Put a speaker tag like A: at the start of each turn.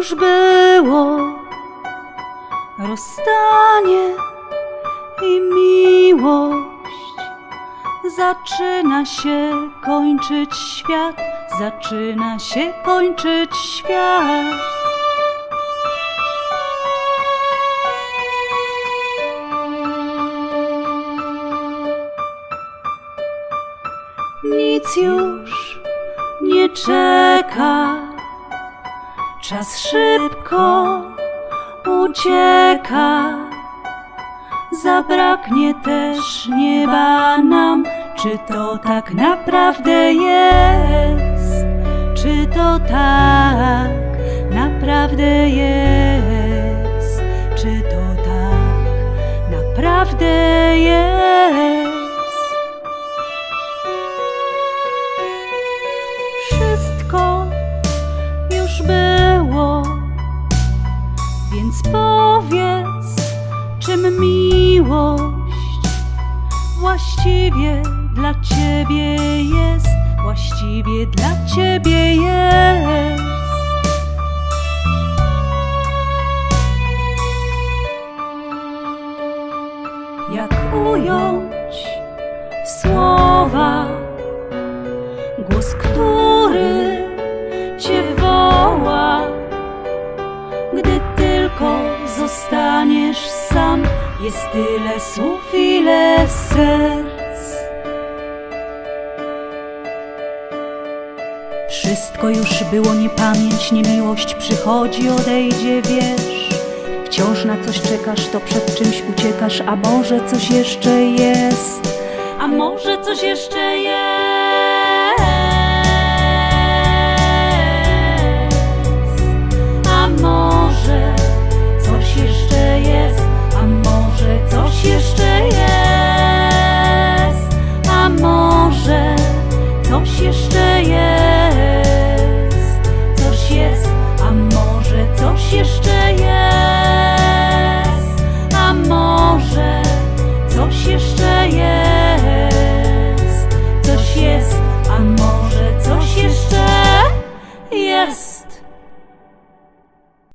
A: już było rozstanie i miłość. Zaczyna się kończyć świat, zaczyna się kończyć świat. Nic już nie czeka, czas szybko ucieka. Zabraknie też nieba nam, czy to tak naprawdę jest? Czy to tak naprawdę jest? Czy to tak naprawdę więc powiedz, czym miłość właściwie dla ciebie jest, właściwie dla ciebie jest. Jak ująć słowa Jest tyle słów, ile serc. Wszystko już było niepamięć, niemiłość przychodzi, odejdzie, wiesz. Wciąż na coś czekasz, to przed czymś uciekasz, a może coś jeszcze jest? A może coś jeszcze jest? jeszcze jest, coś jest, a może coś jeszcze